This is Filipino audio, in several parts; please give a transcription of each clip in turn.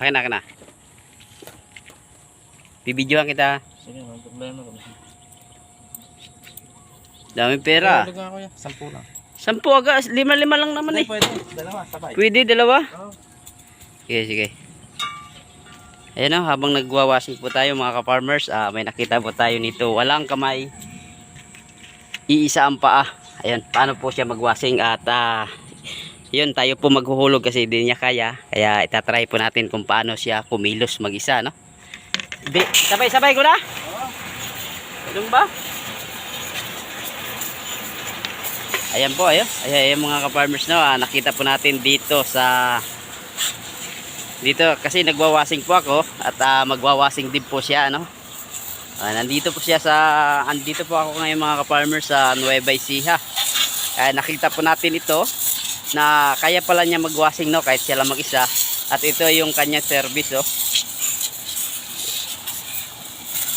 Akin na, akin na. Bibidyoan kita. Sige, walang problema. Daming pera. Dagan ako yan. Sampu lang. Sampu aga, lima-lima lang naman eh. Pwede. Dalawa, sabay. Pwede, dalawa? Oo. Sige, sige. Ayan o, habang nagwawashing po tayo mga ka-farmers, ah, may nakita po tayo nito. Walang kamay. Iisa ang paa. Ayan, paano po siya magwashing at ah, yun, tayo po maghuhulog kasi hindi niya kaya. Kaya itatry po natin kung paano siya kumilos mag-isa, no? Di, sabay-sabay ko na? Ganun ba? Ayan po, ayan. Ayan, ayan mga ka-farmers no. Ah, nakita po natin dito sa dito kasi nagwawasing po ako at ah, magwawasing din po siya no. Ah, nandito po siya sa andito po ako ngayon mga ka-farmers sa Nueva Ecija. Kaya nakita po natin ito na kaya pala niya magwasing no kahit siya lang mag-isa at ito yung kanyang service oh.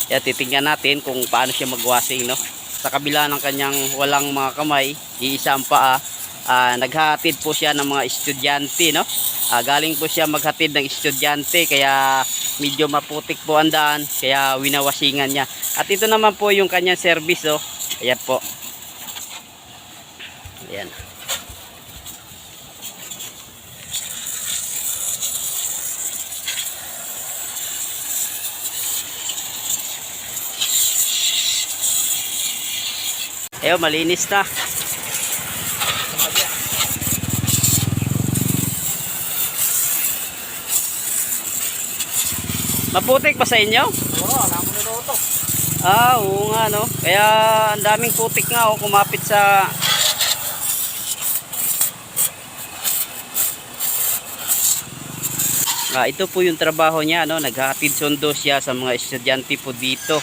Kaya titingnan natin kung paano siya magwasing no. Sa kabila ng kanyang walang mga kamay, iisa ang paa, ah, naghahatid po siya ng mga estudyante no. Ah, galing po siya maghatid ng estudyante kaya medyo maputik po ang daan kaya winawasingan niya. At ito naman po yung kanyang service oh. Ayan po. Ayan. Ayun, malinis na. Maputik pa sa inyo? Oo, alam nito ito. Ah, oo nga no. Kaya ang daming putik nga oh, kumapit sa Ah, ito po yung trabaho niya no, naghahatid sundo siya sa mga estudyante po dito.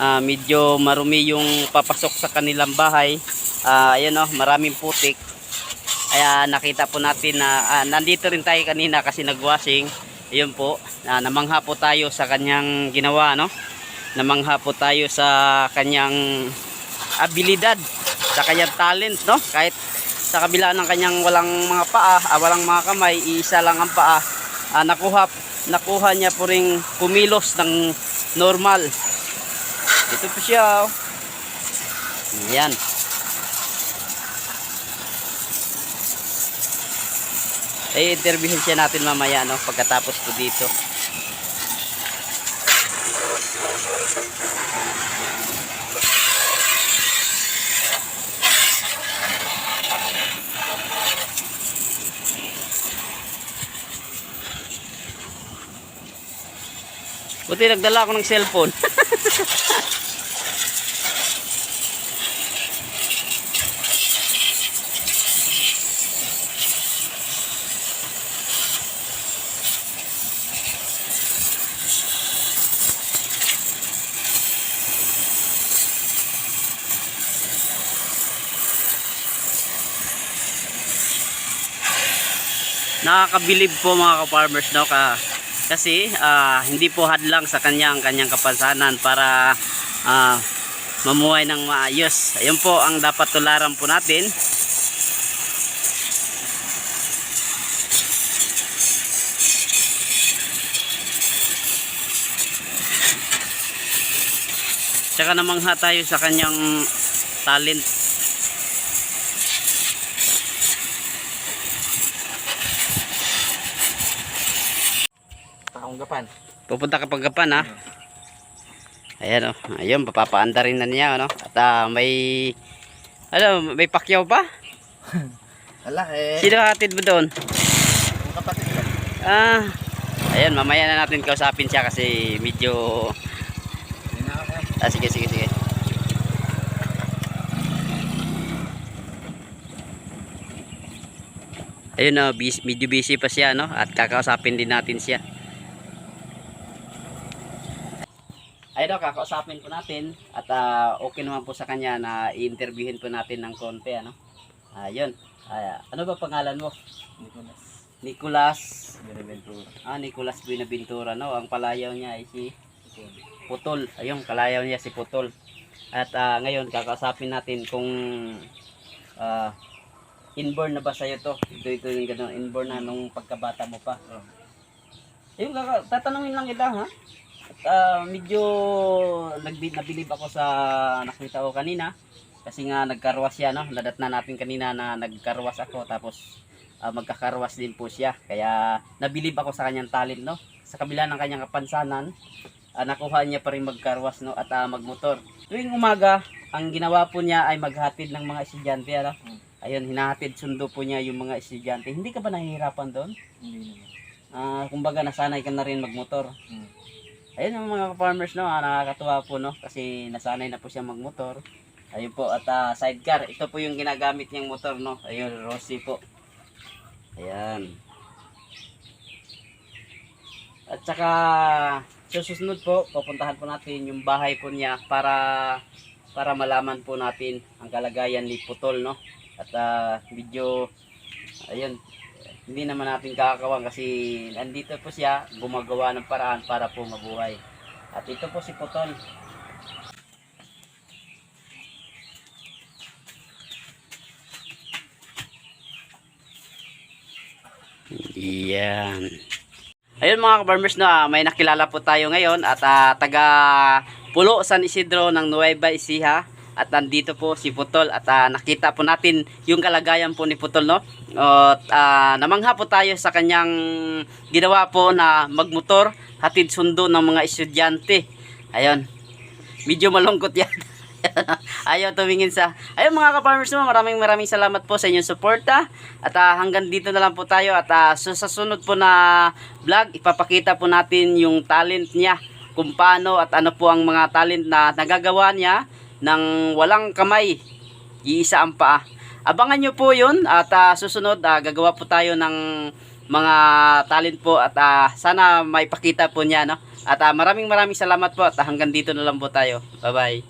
Ah, medyo marumi yung papasok sa kanilang bahay. Ah, ayan no, maraming putik. Kaya nakita po natin na ah, nandito rin tayo kanina kasi nagwashing. Ayun po, ah, namangha po tayo sa kanyang ginawa no namangha po tayo sa kanyang abilidad, sa kanyang talent, no? Kahit sa kabila ng kanyang walang mga paa, ah, walang mga kamay, isa lang ang paa, ah, nakuha, nakuha niya po ring kumilos ng normal. Ito po siya. Yan. Eh, interviewin siya natin mamaya, no? Pagkatapos po dito. Buti nagdala ako ng cellphone. Nakakabilib po mga ka-farmers no ka kasi ah, hindi po hadlang sa kanyang kanyang kapansanan para ah, mamuhay ng maayos. Ayun po ang dapat tularan po natin. Tsaka namangha tayo sa kanyang talent. Pakunggapan. Pupunta ka paggapan ha. Ayan o. Ayun, papapaanda rin na niya. Ano? At ah, may... Ano, may pakyaw pa? Ala eh. Sino hatid mo doon? Yung kapatid ko. Ah, ayan, mamaya na natin kausapin siya kasi medyo... Ah, sige, sige, sige. Ayun na, busy, medyo busy pa siya, no? At kakausapin din natin siya. Ayun na, kakausapin po natin. At ah, okay naman po sa kanya na i-interviewin po natin ng konti, ano? Ayun. Ah, ano ba pangalan mo? Nicolas. Nicolas. Beneventura. Ah, Nicolas Buenaventura, no? Ang palayaw niya ay si Putol. Ayun, kalayaw niya si Putol. At ah, ngayon, kakausapin natin kung ah, inborn na ba sa'yo to. Ito, ito yung gano'n, inborn na nung pagkabata mo pa. Oh. Kaka- tatanungin lang kita ha. Ah, medyo nagbi- nabilib ako sa nakita ko kanina. Kasi nga nagkarwas siya no. Nadat na natin kanina na nagkarwas ako tapos ah, magkakarwas din po siya. Kaya nabilib ako sa kanyang talent no. Sa kabila ng kanyang kapansanan, ah, nakuha niya pa rin magkarwas no at ah, magmotor. Tuwing umaga, ang ginawa po niya ay maghatid ng mga estudyante ano. Ayun, hinahatid sundo po niya yung mga estudyante. Hindi ka ba nahihirapan doon? Hindi naman. Ah, kumbaga nasanay ka na rin magmotor. Hmm. Ayun ang mga farmers no, nakakatuwa po no kasi nasanay na po siya magmotor. Ayun po at ah, sidecar, ito po yung ginagamit niyang motor no. Ayun, Rossi po. Ayan. At saka sa susunod po, pupuntahan po natin yung bahay po niya para para malaman po natin ang kalagayan ni Putol no. At ah, medyo ayun, hindi naman natin kakawang kasi nandito po siya gumagawa ng paraan para po mabuhay. At ito po si Putol. Yan. Ayun mga farmers na may nakilala po tayo ngayon at ah, taga Pulo San Isidro ng Nueva Ecija at nandito po si Putol at ah, nakita po natin yung kalagayan po ni Putol no. At ah, namangha po tayo sa kanyang ginawa po na magmotor hatid sundo ng mga estudyante. Ayun. Medyo malungkot yan. Ayaw tumingin sa... Ayun mga ka-farmers naman, maraming maraming salamat po sa inyong suporta. At ah, hanggang dito na lang po tayo. At ah, so, sa sunod po na vlog, ipapakita po natin yung talent niya. Kung paano at ano po ang mga talent na nagagawa niya ng walang kamay. Iisa ang paa. Abangan nyo po yun. At ah, susunod, ah, gagawa po tayo ng mga talent po. At ah, sana maipakita po niya. No? At ah, maraming maraming salamat po. At ah, hanggang dito na lang po tayo. Bye-bye.